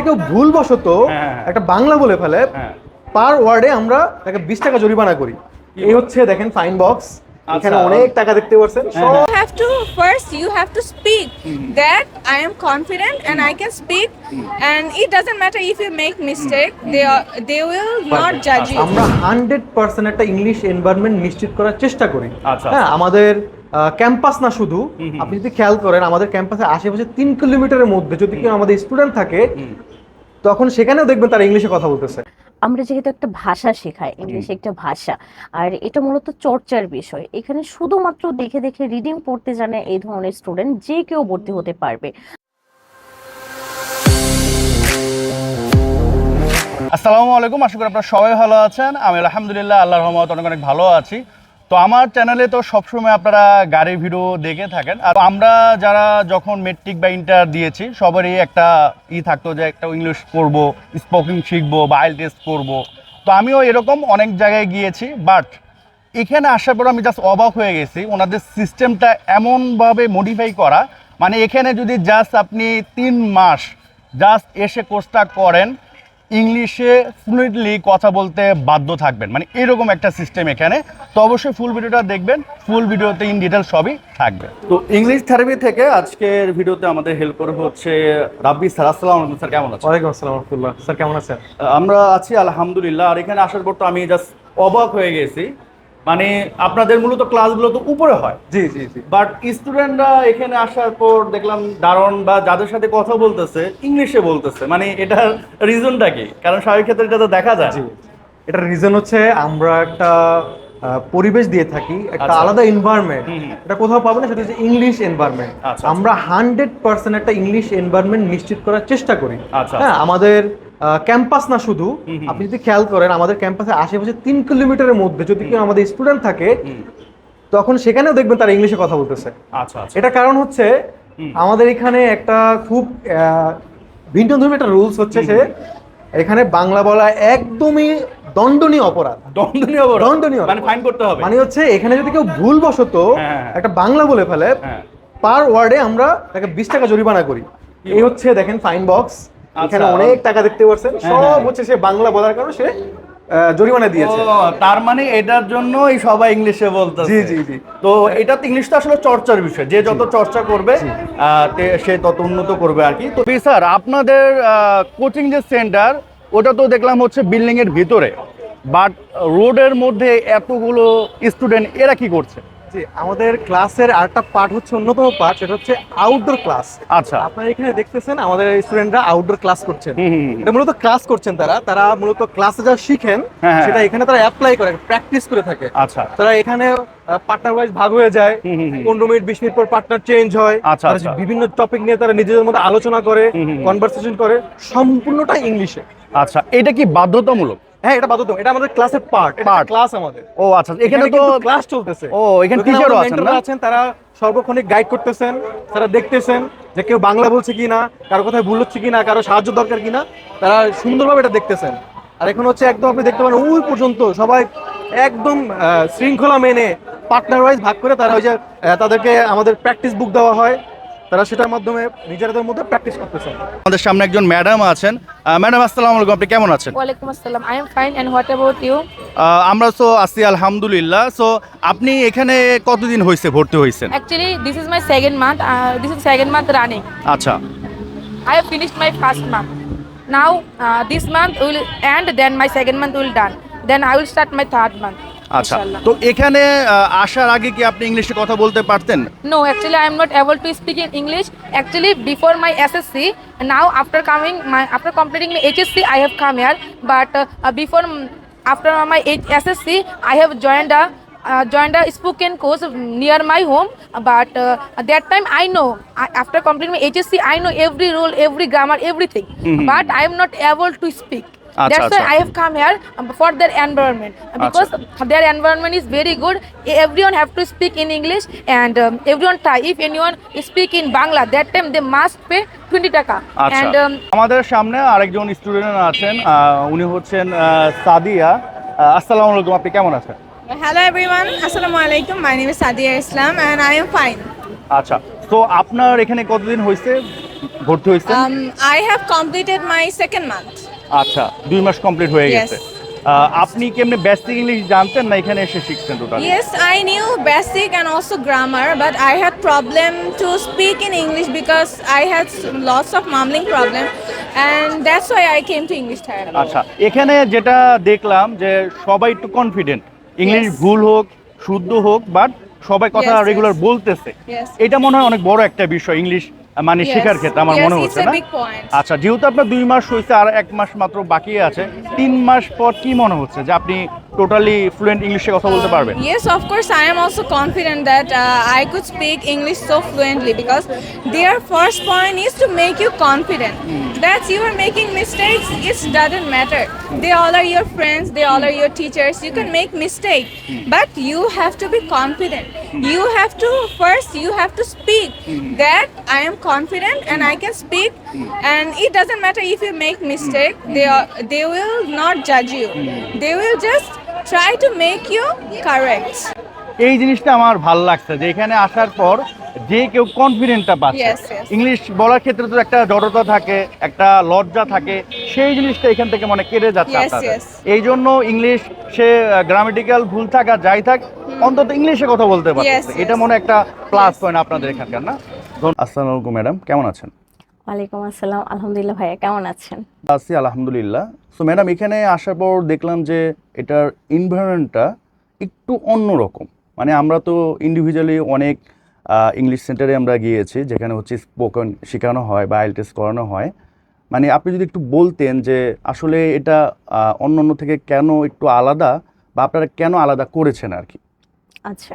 যদি কেউ ভুলবশত হ্যাঁ, হ্যাঁ। একটা বাংলা বলে ফেলে হ্যাঁ। পার ওয়ার্ডে আমরা তাকে বিশ টাকা জরিমানা করি। এই হচ্ছে দেখেন ফাইন বক্স এখানে আচ্ছা। অনেক টাকা দেখতে পাচ্ছেন হ্যাঁ, সব you have to first you have to speak that i am confident and i can speak and it doesn't matter if you make mistake they are they will not judge you. আমরা hundred percent একটা English environment নিশ্চিত করার চেষ্টা করি। আচ্ছা, হ্যাঁ আমাদের campus না শুধু আপনি যদি খেয়াল করেন আমাদের ক্যাম্পাসের আশেপাশে তিন কিলোমিটারের মধ্যে যদি কেউ আমাদের স্টুডেন্ট থাকে তখন সেখানেও দেখবেন তারা ইংলিশে কথা বলতেছে। আমরা যেহেতু একটা ভাষা শেখাই ইংলিশ একটা ভাষা আর এটা মূলত চর্চার বিষয়। এখানে শুধুমাত্র দেখে দেখে রিডিং পড়তে জানে এই ধরনের স্টুডেন্ট যে কেউ ভর্তি হতে পারবে। আসসালামু আলাইকুম আশা করি আপনারা সবাই ভালো আছেন। আমি আলহামদুলিল্লাহ আল্লাহর রহমত অনেক অনেক ভালো আছি। তো আমার চ্যানেলে তো সবসময় আপনারা গাড়ি ভিডিও দেখে থাকেন। আর আমরা যারা যখন মেট্রিক বা ইন্টার দিয়েছি, সবারই একটা ই থাকতো যে একটা ইংলিশ পড়ব স্পোকিং শিখব বা আইল টেস্ট করব তো আমিও এরকম অনেক জায়গায় গিয়েছি বাট এখানে আসার পর আমি জাস্ট অবাক হয়ে গেছি, ওনাদের সিস্টেমটা এমনভাবে মডিফাই করা মানে এখানে যদি জাস্ট আপনি তিন মাস জাস্ট এসে কোর্সটা করেন ইংলিশে ফ্লুয়েন্টলি কথা বলতে বাধ্য থাকবেন। মানে এরকম একটা সিস্টেম এখানে। তো অবশ্যই ফুল ভিডিওটা দেখবেন। ফুল ভিডিওতে ইন ডিটেল সবই থাকবে। তো ইংলিশ থেরাপি থেকে আজকের ভিডিওতে আমাদের হেল্প করে হচ্ছে রাব্বি স্যার। আসসালাম আলাইকুম স্যার কেমন আছেন? ওয়ালাইকুম আসসালাম রাহমাতুল্লাহ। স্যার কেমন আছেন? আমরা আছি আলহামদুলিল্লাহ। আর এখানে আসার পর তো আমি জাস্ট অবাক হয়ে গেছি। মানে আপনাদের মূলত ক্লাসগুলো তো উপরে হয়। জি জি জি। বাট স্টুডেন্টরা এখানে আসার পর দেখলাম দারুণ বা যাদের সাথে কথা বলতেছে ইংলিশে বলতেছে। মানে এটার রিজনটা কি? কারণ স্বাভাবিক ক্ষেত্রে এটা তো দেখা যায়। জি। এটার রিজন হচ্ছে আমরা একটা পরিবেশ দিয়ে থাকি একটা আচ্ছা। আলাদা এনভায়রনমেন্ট। এটা কোথাও পাবো না সেটা হচ্ছে ইংলিশ এনভায়রনমেন্ট আচ্ছা, আমরা হান্ড্রেড পার্সেন্ট একটা ইংলিশ এনভায়রনমেন্ট নিশ্চিত করার চেষ্টা করি। আচ্ছা, হ্যাঁ আমাদের ক্যাম্পাস না শুধু। আপনি যদি খেয়াল করেন আমাদের ক্যাম্পাসে আশেপাশে তিন কিলোমিটারের মধ্যে যদি কেউ আমাদের স্টুডেন্ট থাকে তখন সেখানেও দেখবেন তারা ইংলিশে কথা বলতেছে। আচ্ছা আচ্ছা। এটা কারণ হচ্ছে আমাদের এখানে একটা খুব ভিন্ন ধর্মী একটা রুলস হচ্ছে যে এখানে বাংলা বলা একদমই দণ্ডনীয় অপরাধ। দণ্ডনীয় অপরাধ। দণ্ডনীয় মানে ফাইন করতে হবে। মানে হচ্ছে এখানে যদি কেউ ভুলবশত হ্যাঁ, হ্যাঁ। একটা বাংলা বলে ফেলে হ্যাঁ। পার ওয়ার্ডে আমরা তাকে বিশ টাকা জরিমানা করি। এই হচ্ছে দেখেন ফাইন বক্স এখানে আচ্ছা। অনেক টাকা দেখতে পাচ্ছেন। হ্যাঁ, সব হ্যাঁ। হচ্ছে সে বাংলা বলার কারণে সে জরিমানা দিয়েছে। তার মানে এটার জন্যই সবাই ইংলিশে বলতেছে। জি, জি, জি। তো এটা তো ইংলিশ তো আসলে চর্চার বিষয়। যে যত চর্চা করবে সে তত উন্নত করবে আর কি। তো স্যার আপনাদের কোচিং যে সেন্টার ওটা তো দেখলাম হচ্ছে বিল্ডিং এর ভিতরে। বাট রোডের মধ্যে এতগুলো স্টুডেন্ট এরা কি করছে? জি আমাদের ক্লাসের আরেকটা পার্ট হচ্ছে অন্যতম পার্ট সেটা হচ্ছে আউটডোর ক্লাস আচ্ছা আপনারা এখানে দেখতেছেন আমাদের স্টুডেন্টরা আউটডোর ক্লাস করছেন। এটা মূলত ক্লাস করছেন তারা তারা মূলত ক্লাসে যা শিখেন হ্যাঁ, হ্যাঁ। সেটা এখানে তারা অ্যাপ্লাই করে প্র্যাকটিস করে থাকে আচ্ছা তারা এখানে পার্টনার ওয়াইজ ভাগ হয়ে যায়। পনেরো মিনিট বিশ মিনিট পর পার্টনার চেঞ্জ হয় আচ্ছা, আচ্ছা। বিভিন্ন টপিক নিয়ে তারা নিজেদের মধ্যে আলোচনা করে। কনভারসেশন করে সম্পূর্ণটা ইংলিশে আচ্ছা এটা কি বাধ্যতামূলক হ্যাঁ এটা বাধ্যতামূলক। এটা আমাদের ক্লাসের পার্ট Part. ক্লাস আমাদের। ও আচ্ছা এখানে তো ক্লাস চলতেছে। ও, এখানে ওখানে teacher ও আমাদের আছেন না? আছেন তারা সর্বক্ষণিক গাইড করতেছেন তারা দেখতেছেন যে কেউ বাংলা বলছে কিনা কারও কোথায় ভুল হচ্ছে কিনা কারও সাহায্য দরকার কিনা তারা সুন্দরভাবে এটা দেখতেছেন। আর এখন হচ্ছে একদম আপনি দেখতে পারেন ওই পর্যন্ত সবাই একদম শৃঙ্খলা মেনে পার্টনার ওয়াইজ ভাগ করে তারা ওই যে তাদেরকে আমাদের প্র্যাকটিস বুক দেওয়া হয়। তারা সেটার মাধ্যমে নিজেদের মধ্যে প্র্যাকটিস করতেছে। আমাদের সামনে একজন ম্যাডাম আছেন। ম্যাডাম আসসালামু আলাইকুম। আপনি কেমন আছেন? ওয়ালাইকুম আসসালাম। I am fine and what about you আমরা তো আছি আলহামদুলিল্লাহ। সো আপনি এখানে কতদিন হয়েছে ভর্তি হয়েছেন actually this is my second month this is second month running আচ্ছা। I have finished my first month now this month will end then my second month will done then I will start my third month আচ্ছা তো এখানে আসার আগে কি আপনি ইংলিশে কথা বলতে পারতেন? No actually I am not able to speak in English actually before my SSC now after coming my after completing HSC I have come here but before after my SSC I have joined a joined a spoken course near my home but that time I know after complete my HSC I know every rule every grammar everything but I am not able to speak That's why. I have come here um, for their environment because their environment is very good. Everyone have to speak in English and um, everyone try. If anyone speak in Bangla, that time they must pay 20 taka. আচ্ছা And um, আমাদের সামনে আরেকজন student আছেন উনি হচ্ছেন সাদিয়া আসসালামু আলাইকুম আপনি কেমন আছেন hello everyone assalamu alaikum my name is sadia islam and i am fine আচ্ছা তো আপনার এখানে কতদিন হয়েছে ভর্তি Um, I have completed my second month. আচ্ছা দুই মাস কমপ্লিট হয়ে গেছে। আপনি কি এমনি বেসিক ইংলিশ জানতেন না এখানে এসে শিখছেন total yes I knew basic and also grammar but I had problem to speak in English because I had lots of mumbling problem and that's why I came to English Thailand আচ্ছা এখানে যেটা দেখলাম যে সবাই একটু confident English ভুল হোক শুদ্ধ হোক বাট সবাই কথা রেগুলার বলতেছে। এটা মনে হয় অনেক বড় একটা বিষয় ইংলিশ মানে শিকার শেখার ক্ষেত্রে আমার মনে হচ্ছে না? আচ্ছা যেহেতু আপনার দুই মাস হয়েছে আর এক মাস মাত্র বাকি আছে তিন মাস পর কি মনে হচ্ছে যে আপনি টোটালি ফ্লুয়েন্ট ইংলিশে কথা বলতে পারবেন Um, yes, of course, I am also confident that uh, I could speak English so fluently because their first point is to make you confident. That you are making mistakes, it doesn't matter. They all are your friends, they all are your teachers. You can make mistake, but you have to be confident. You have to first you have to speak that I am confident and I can speak, and it doesn't matter if you make mistake. They are, they will not judge you. Try to make you correct. এই জিনিসটা আমার ভালো লাগছে যে এখানে আসার পর যে কেউ কনফিডেন্টটা পাচ্ছে. ইংলিশ বলার ক্ষেত্রে তো একটা জড়তা থাকে একটা লজ্জা থাকে সেই জিনিসটা এখান থেকে মানে কেটে যাচ্ছে। এই জন্য ইংলিশ সে গ্রামেটিক্যাল ভুল থাক আর যাই থাক অন্তত ইংলিশে কথা বলতে পারছে এটা মনে একটা প্লাস পয়েন্ট আপনাদের এখানকার না? আসসালামু আলাইকুম ম্যাডাম কেমন আছেন? ওয়ালাইকুম আসসালাম। আলহামদুলিল্লাহ ভাইয়া, কেমন আছেন? আছি, আলহামদুলিল্লাহ। সো ম্যাডাম এখানে আসার পর দেখলাম যে এটার এনভায়রনমেন্টটা একটু অন্যরকম। মানে আমরা তো ইন্ডিভিজুয়ালি অনেক ইংলিশ সেন্টারে আমরা গিয়েছি, যেখানে হচ্ছে স্পোকেন শেখানো হয় বা আইল টেস্ট করানো হয়। মানে আপনি যদি একটু বলতেন যে আসলে এটা অন্য অন্য থেকে কেন একটু আলাদা বা আপনারা কেন আলাদা করেছেন আর কি? আচ্ছা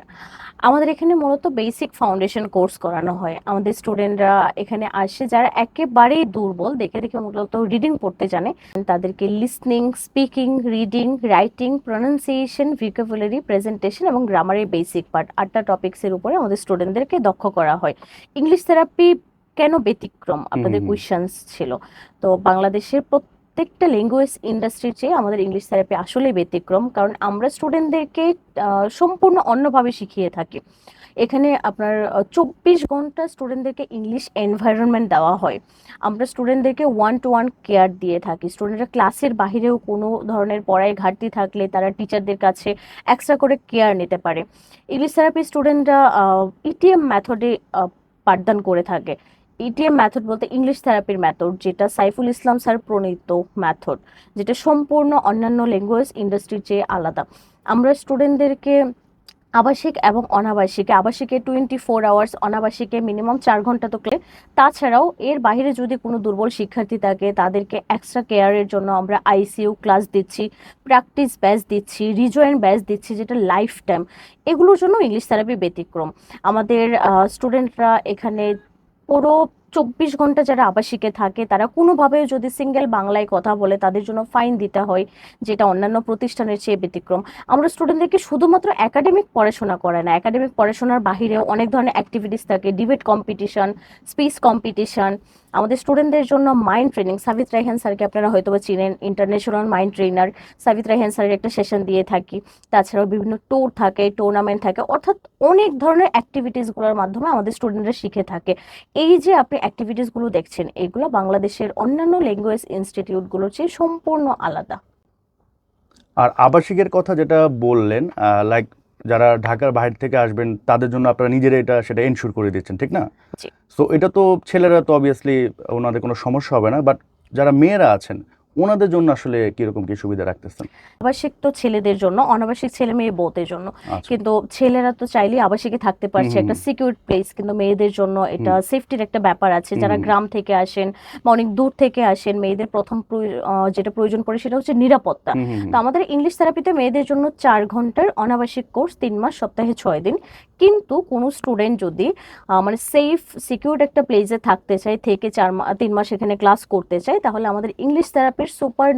আমাদের এখানে মূলত বেসিক ফাউন্ডেশন কোর্স করানো হয়। আমাদের স্টুডেন্টরা এখানে আসে যারা একেবারেই দুর্বল দেখে দেখে মূলত রিডিং পড়তে জানে তাদেরকে listening speaking reading writing pronunciation vocabulary presentation এবং গ্রামারের বেসিক পার্ট আটটা টপিক্সের উপরে আমাদের স্টুডেন্টদেরকে দক্ষ করা হয়। ইংলিশ থেরাপি কেন ব্যতিক্রম? আপনাদের। কোয়েশ্চেন্স ছিল। তো বাংলাদেশের প্রত্যেকটা ল্যাঙ্গুয়েজ ইন্ডাস্ট্রির চেয়ে আমাদের ইংলিশ থেরাপি আসলেই ব্যতিক্রম, কারণ আমরা স্টুডেন্টদেরকে সম্পূর্ণ অন্যভাবে শিখিয়ে থাকি। এখানে আপনার চব্বিশ ঘণ্টা স্টুডেন্টদেরকে ইংলিশ এনভায়রনমেন্ট দেওয়া হয়। আমরা স্টুডেন্টদেরকে ওয়ান টু ওয়ান কেয়ার দিয়ে থাকি। স্টুডেন্টরা ক্লাসের বাহিরেও কোনো ধরনের পড়ায় ঘাটতি থাকলে তারা টিচারদের কাছে এক্সট্রা করে কেয়ার নিতে পারে। ইংলিশ থেরাপি স্টুডেন্টরা ইটিএম মেথডে পাঠদান করে থাকে। ইটিএম মেথড বলতে ইংলিশ থেরাপির মেথড যেটা সাইফুল ইসলাম স্যার প্রণীত মেথড যেটা সম্পূর্ণ অন্যান্য ল্যাঙ্গুয়েজ ইন্ডাস্ট্রির চেয়ে আলাদা। আমরা স্টুডেন্টদেরকে আবাসিক এবং অনাবাসিকে, আবাসিকে টোয়েন্টি ফোর আওয়ার্স অনাবাসিকে মিনিমাম চার ঘণ্টা তো ক্লে তাছাড়াও এর বাইরে যদি কোনো দুর্বল শিক্ষার্থী থাকে, তাদেরকে এক্সট্রা কেয়ারের জন্য আমরা আইসিইউ ক্লাস দিচ্ছি প্র্যাকটিস ব্যাচ দিচ্ছি রিজয়েন্ট ব্যাচ দিচ্ছি, যেটা লাইফ টাইম এগুলোর জন্য ইংলিশ থেরাপি ব্যতিক্রম। আমাদের স্টুডেন্টরা এখানে পুরো চব্বিশ ঘণ্টা যারা আবাসিকে থাকে, তারা কোনোভাবে যদি সিঙ্গেল বাংলায় কথা বলে, তাদের জন্য ফাইন দিতে হয়, যেটা অন্যান্য প্রতিষ্ঠানের চেয়ে ব্যতিক্রম। আমরা স্টুডেন্টদেরকে শুধুমাত্র একাডেমিক পড়াশোনা করে না একাডেমিক পড়াশোনার বাহিরেও অনেক ধরনের অ্যাক্টিভিটিস থাকে ডিবেট কম্পিটিশন স্পিচ কম্পিটিশন আমাদের স্টুডেন্টদের জন্য মাইন্ড ট্রেনিং সাবিত রাইহান স্যারকে আপনারা হয়তো বা চিনেন international mind trainer Sabit Raihan স্যারের একটা সেশন দিয়ে থাকি। তাছাড়াও বিভিন্ন ট্যুর থাকে টুর্নামেন্ট থাকে। অর্থাৎ অনেক ধরনের অ্যাক্টিভিটিসগুলোর মাধ্যমে আমাদের স্টুডেন্টরা শিখে থাকে। এই যে আপনি অ্যাক্টিভিটিসগুলো দেখছেন এগুলো বাংলাদেশের অন্যান্য ল্যাঙ্গুয়েজ ইনস্টিটিউটগুলোর চেয়ে সম্পূর্ণ আলাদা আর আবাসিকের কথা যেটা বললেন লাইক যারা ঢাকার বাইরে থেকে আসবেন তাদের জন্য আপনারা নিজেরা এটা সেটা এনশিওর করে দিচ্ছেন ঠিক না জি। সো এটা তো ছেলেরা তো অবভিয়াসলি ওনাদের কোনো সমস্যা হবে না বাট যারা মেয়েরা আছেন ওনাদের জন্য আসলে কীরকম কি সুবিধা রাখতেছেন? আবাসিক তো ছেলেদের জন্য অনাবাসিক ছেলে মেয়ে বোতের জন্য। আচ্ছা। কিন্তু ছেলেরা তো চাইলেই আবাসিকে থাকতে পারছে একটা সিকিউর প্লেস কিন্তু মেয়েদের জন্য এটা সেফটির একটা ব্যাপার আছে। যারা গ্রাম থেকে আসেন বা অনেক দূর থেকে আসেন মেয়েদের প্রথম যেটা প্রয়োজন পড়ে সেটা হচ্ছে নিরাপত্তা। তো আমাদের ইংলিশ থেরাপিতে মেয়েদের জন্য চার ঘণ্টার অনাবাসিক কোর্স তিন মাস সপ্তাহে ছয় দিন। কিন্তু কোনো স্টুডেন্ট যদি মানে সেফ সিকিউর একটা প্লেসে থাকতে চায় থেকে চার তিন মাস এখানে ক্লাস করতে চায় তাহলে আমাদের ইংলিশ থেরাপির সুপার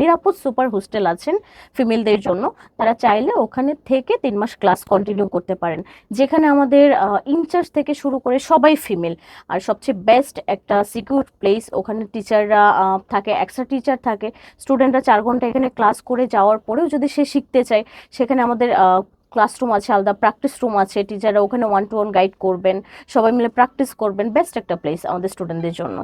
নিরাপদ সুপার হোস্টেল আছেন ফিমেলদের জন্য। তারা চাইলে ওখানে থেকে তিন মাস ক্লাস কন্টিনিউ করতে পারেন। যেখানে আমাদের ইনচার্জ থেকে শুরু করে সবাই ফিমেল আর সবচেয়ে বেস্ট একটা সিকিউর প্লেস ওখানে টিচাররা থাকে এক্সট্রা টিচার থাকে। স্টুডেন্টরা চার ঘণ্টা এখানে ক্লাস করে যাওয়ার পরেও যদি সে শিখতে চায়, সেখানে আমাদের ক্লাসরুম আছে, আলাদা প্র্যাকটিস রুম আছে। টিচাররা ওখানে ওয়ান টু ওয়ান গাইড করবেন, সবাই মিলে প্র্যাকটিস করবেন। বেস্ট একটা প্লেস আমাদের স্টুডেন্টদের জন্য।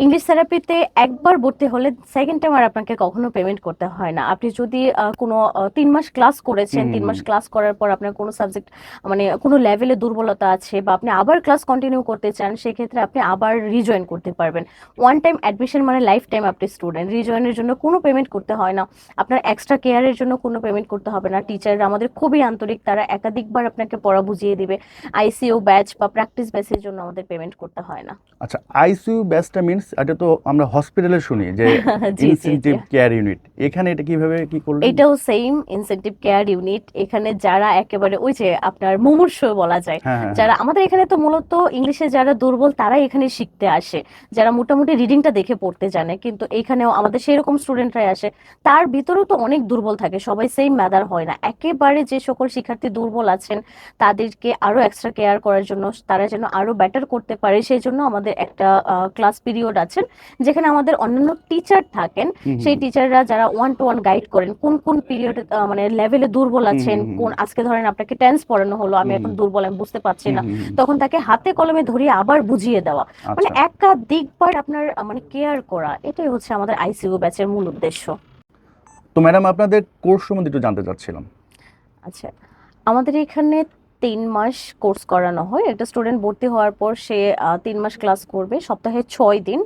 ইংলিশ থেরাপিতে একবার ভর্তি হলে সেকেন্ড টাইম আর আপনাকে কখনো পেমেন্ট করতে হয় না। আপনি যদি কোনো তিন মাস ক্লাস করেছেন তিন মাস ক্লাস করার পর আপনার কোনো সাবজেক্ট মানে কোনো লেভেলে দুর্বলতা আছে বা আপনি আবার ক্লাস কন্টিনিউ করতে চান সেক্ষেত্রে আপনি আবার রিজয়েন করতে পারবেন। ওয়ান টাইম অ্যাডমিশন মানে লাইফ টাইম আপনি স্টুডেন্ট রিজয়েনের জন্য কোনো পেমেন্ট করতে হয় না। আপনার এক্সট্রা কেয়ারের জন্য কোনো পেমেন্ট করতে হবে না। টিচাররা আমাদের খুবই আন্তরিক। তারা একাধিকবার আপনাকে পড়া বুঝিয়ে দিবে। আইসিইউ ব্যাচ বা প্র্যাকটিস ব্যাচের জন্য আমাদের পেমেন্ট করতে হয় না। আচ্ছা আইসিইউ ব্যাচটা মিন্স এটা তো আমরা হসপিটালে শুনি যে ইনসেনটিভ কেয়ার ইউনিট এখানে এটা কীভাবে কি করলেন? এটাও সেম ইনসেন্টিভ কেয়ার ইউনিট এখানে যারা একেবারে ওই যে আপনার মুমূর্ষ বলা যায় হ্যাঁ হ্যাঁ যারা আমাদের এখানে তো মূলত ইংলিশে যারা দুর্বল তারাই এখানে শিখতে আসে। যারা মোটামুটি রিডিংটা দেখে পড়তে জানে কিন্তু এখানেও আমাদের সেই রকম স্টুডেন্টরাই আসে। তার ভিতরেও তো অনেক দুর্বল থাকে সবাই সেম ম্যাদার হয় না। একেবারে যে সকল শিক্ষার্থী দুর্বল আছেন তাদেরকে আরও এক্সট্রা কেয়ার করার জন্য তারা যেন আরও বেটার করতে পারে সেই জন্য আমাদের একটা ক্লাস পিরিয়ড আছেন যেখানে আমাদের অন্যান্য টিচার থাকেন সেই টিচাররা যারা ওয়ান টু ওয়ান গাইড করেন কোন কোন পিরিয়ড মানে লেভেলে দুর্বল আছেন কোন আজকে ধরেন আপনাকে টেন্স পড়ানো হলো আমি এখন দুর্বল আমি বুঝতে পারছি না। তখন তাকে হাতে কলমে ধরিয়ে আবার বুঝিয়ে দেওয়া। মানে আচ্ছা একাধিকবার আপনার মানে কেয়ার করা এটাই হচ্ছে আমাদের আইসিইউ ব্যাচের মূল উদ্দেশ্য। তো ম্যাডাম আপনাদের কোর্স সম্বন্ধে একটু জানতে চাচ্ছিলাম। আচ্ছা। আমাদের এখানে তিন মাস কোর্স করানো হয়। একটা স্টুডেন্ট ভর্তি হওয়ার পর সে তিন মাস ক্লাস করবে, সপ্তাহে ছয় দিন।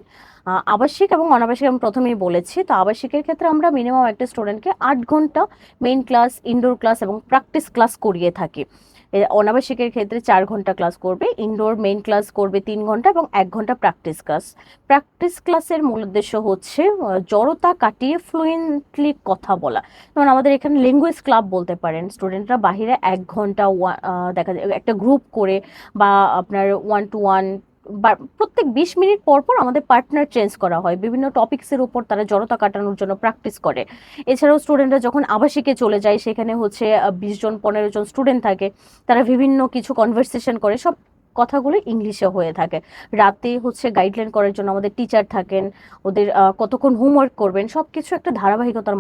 আবাসিক এবং অনাবাসিক আমি প্রথমেই বলেছি। তো আবাসিকের ক্ষেত্রে আমরা মিনিমাম একটা স্টুডেন্টকে আট ঘণ্টা মেইন ক্লাস ইনডোর ক্লাস এবং প্র্যাকটিস ক্লাস করিয়ে থাকি। অনাবাসিকের ক্ষেত্রে চার ঘণ্টা ক্লাস করবে ইনডোর মেন ক্লাস করবে তিন ঘণ্টা এবং এক ঘণ্টা প্র্যাকটিস ক্লাস প্র্যাকটিস ক্লাসের মূল উদ্দেশ্য হচ্ছে জড়তা কাটিয়ে ফ্লুয়েন্টলি কথা বলা। যেমন আমাদের এখানে ল্যাঙ্গুয়েজ ক্লাব বলতে পারেন স্টুডেন্টরা বাহিরে এক ঘণ্টা দেখা যায়, একটা গ্রুপ করে বা আপনার ওয়ান টু ওয়ান প্রত্যেক বিশ মিনিট পর পর আমাদের পার্টনার চেঞ্জ করা হয়। বিভিন্ন টপিক্সের উপর তারা জড়তা কাটানোর জন্য প্র্যাকটিস করে। এছাড়াও স্টুডেন্টরা যখন আবাসিকে চলে যায়, সেখানে হচ্ছে বিশ জন, পনেরো জন স্টুডেন্ট থাকে, তারা বিভিন্ন কিছু কনভার্সেশন করে, সব কথাগুলো ইংলিশে হয়ে থাকে। রাতে হচ্ছে গাইডলাইন করার জন্য আমাদের টিচার থাকেন, ওদের কতক্ষণ হোমওয়ার্ক করবেন সব কিছু একটা ধারাবাহিকতার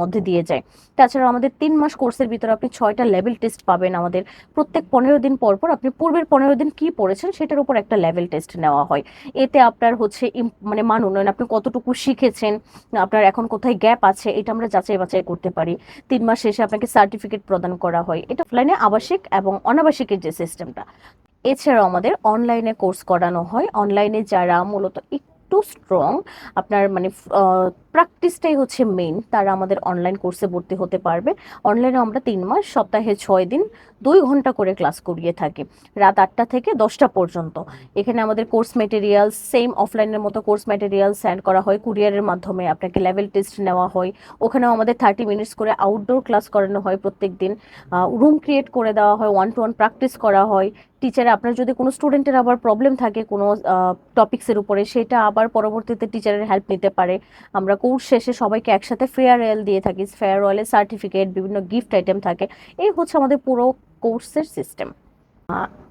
মধ্যে দিয়ে যায়। তাছাড়া আমাদের তিন মাস কোর্সের ভিতরে আপনি ছয়টা লেভেল টেস্ট পাবেন আমাদের। প্রত্যেক পনেরো দিন পর পর আপনি পূর্বের পনেরো দিন কি পড়েছেন সেটার উপর একটা লেভেল টেস্ট নেওয়া হয়। এতে আপনার হচ্ছে মানে মান উন্নয়ন, আপনি কতটুকু শিখেছেন, আপনার এখন কোথায় গ্যাপ আছে, এটা আমরা যাচাই বাছাই করতে পারি। তিন মাস শেষে আপনাকে সার্টিফিকেট প্রদান করা হয়। এটা অফলাইনে আবাসিক এবং অনাবাসিকের যে সিস্টেমটা এছাড়াও আমাদের অনলাইনে কোর্স করানো হয়। অনলাইনে যারা মূলত একটু স্ট্রং আপনার মানে প্র্যাকটিসটাই হচ্ছে মেন তারা আমাদের অনলাইন কোর্সে ভর্তি হতে পারবে। অনলাইনে আমরা তিন মাস, সপ্তাহে ছয় দিন দুই ঘণ্টা করে ক্লাস করিয়ে থাকি, রাত আটটা থেকে দশটা পর্যন্ত। এখানে আমাদের কোর্স মেটেরিয়ালস সেম অফলাইনের মতো কোর্স মেটেরিয়াল সেন্ড করা হয় কুরিয়ারের মাধ্যমে আপনাকে লেভেল টেস্ট নেওয়া হয়। ওখানেও আমাদের থার্টি মিনিটস করে আউটডোর ক্লাস করানো হয় প্রত্যেক দিন রুম ক্রিয়েট করে দেওয়া হয় ওয়ান টু ওয়ান প্র্যাকটিস করা হয়। টিচার আপনার যদি কোনো স্টুডেন্টের আবার প্রবলেম থাকে কোনো টপিক্সের উপরে, সেটা আবার পরবর্তীতে টিচারের হেল্প নিতে পারে। আমরা কোর্স শেষে সবাইকে একসাথে ফেয়ারওয়েল দিয়ে থাকি ফেয়ারওয়েলের সার্টিফিকেট বিভিন্ন গিফট আইটেম থাকে। এই হচ্ছে আমাদের পুরো কোর্সের সিস্টেম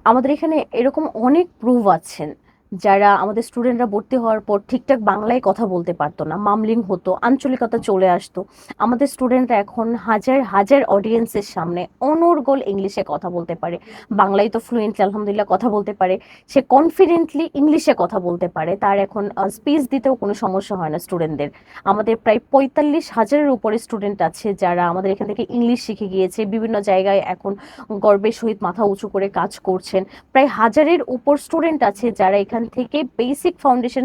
আমাদের এখানে এরকম অনেক প্রুভ আছেন। যারা আমাদের স্টুডেন্টরা ভর্তি হওয়ার পর ঠিকঠাক বাংলায় কথা বলতে পারতো না মামলিং হতো, আঞ্চলিকতা চলে আসতো। আমাদের স্টুডেন্টরা এখন হাজার হাজার অডিয়েন্সের সামনে অনর্গল ইংলিশে কথা বলতে পারে। বাংলায় তো ফ্লুয়েন্টলি আলহামদুলিল্লাহ কথা বলতে পারে। সে কনফিডেন্টলি ইংলিশে কথা বলতে পারে। তার এখন স্পিচ দিতেও কোনো সমস্যা হয় না স্টুডেন্টদের আমাদের প্রায় পঁয়তাল্লিশ হাজারের উপরে স্টুডেন্ট আছে যারা আমাদের এখান থেকে ইংলিশ শিখে গিয়েছে। বিভিন্ন জায়গায় এখন গর্বের সহিত মাথা উঁচু করে কাজ করছেন। প্রায় হাজারের উপর স্টুডেন্ট আছে যারা এখান থেকে বেসিক ফাউন্ডেশন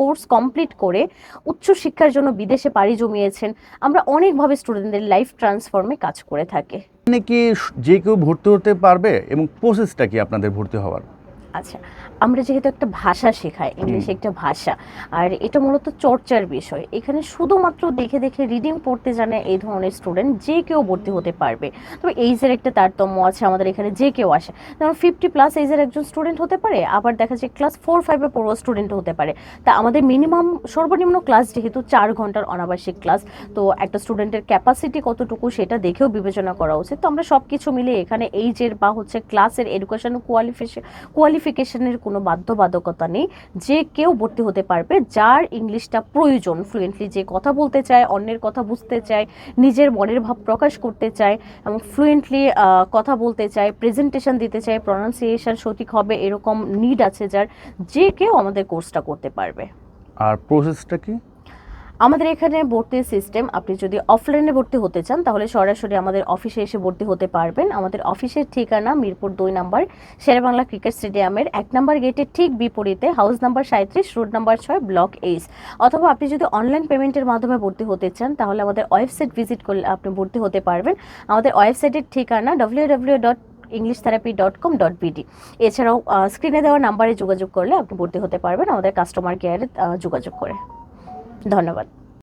কোর্স কমপ্লিট করে উচ্চ শিক্ষার জন্য বিদেশে পাড়ি জমিয়েছেন। আমরা অনেকভাবে স্টুডেন্টদের লাইফ ট্রান্সফর্মে কাজ করে থাকি। এখানে কি যে কেউ ভর্তি হতে পারবে এবং প্রসেসটা কি আপনাদের ভর্তি হওয়ার? আচ্ছা আমরা যেহেতু একটা ভাষা শেখাই ইংলিশ একটা ভাষা আর এটা মূলত চর্চার বিষয়। এখানে শুধুমাত্র দেখে দেখে রিডিং পড়তে জানে এই ধরনের স্টুডেন্ট যে কেউ ভর্তি হতে পারবে। তবে এইজের একটা তারতম্য আছে আমাদের এখানে যে কেউ আসে। যেমন ফিফটি প্লাস এইজের একজন স্টুডেন্ট হতে পারে আবার দেখা যায় ক্লাস ফোর ফাইভে পড়ুয়া স্টুডেন্ট হতে পারে। তা আমাদের মিনিমাম সর্বনিম্ন ক্লাস যেহেতু চার ঘণ্টার অনাবাসিক ক্লাস তো একটা স্টুডেন্টের ক্যাপাসিটি কতটুকু সেটা দেখেও বিবেচনা করা উচিত। তো আমরা সব কিছু মিলে এখানে এইজের বা হচ্ছে ক্লাসের এডুকেশন কোয়ালিফিকেশন কোয়ালিফিকেশনের কোনো কোনো বাধ্যবাধকতা নেই, যে কেউ ভর্তি হতে পারবে, যার ইংলিশটা প্রয়োজন ফ্লুয়েন্টলি যে কথা বলতে চায়, অন্যের কথা বুঝতে চায়, নিজের মনের ভাব প্রকাশ করতে চায়, এবং ফ্লুয়েন্টলি কথা বলতে চায় প্রেজেন্টেশন দিতে চায় প্রনাউন্সিয়েশন সঠিক হবে, এরকম নিড আছে যার, যে কেউ আমাদের কোর্সটা করতে পারবে। আর প্রসেসটা কি? আমাদের এখানে ভর্তির সিস্টেম আপনি যদি অফলাইনে ভর্তি হতে চান, তাহলে সরাসরি আমাদের অফিসে এসে ভর্তি হতে পারবেন। আমাদের অফিসের ঠিকানা মিরপুর দুই নম্বর, শেরেবাংলা ক্রিকেট স্টেডিয়ামের এক নম্বর গেটের ঠিক বিপরীতে হাউস নাম্বার সাঁত্রিশ রোড নাম্বার ছয় ব্লক এইচ অথবা আপনি যদি অনলাইন পেমেন্টের মাধ্যমে ভর্তি হতে চান, তাহলে আমাদের ওয়েবসাইট ভিজিট করলে আপনি ভর্তি হতে পারবেন। আমাদের ওয়েবসাইটের ঠিকানা W W dot English therapy dot com dot BD এছাড়াও স্ক্রিনে দেওয়া নাম্বারে যোগাযোগ করলে আপনি ভর্তি হতে পারবেন। আমাদের কাস্টমার কেয়ারে যোগাযোগ করে। ধন্যবাদ।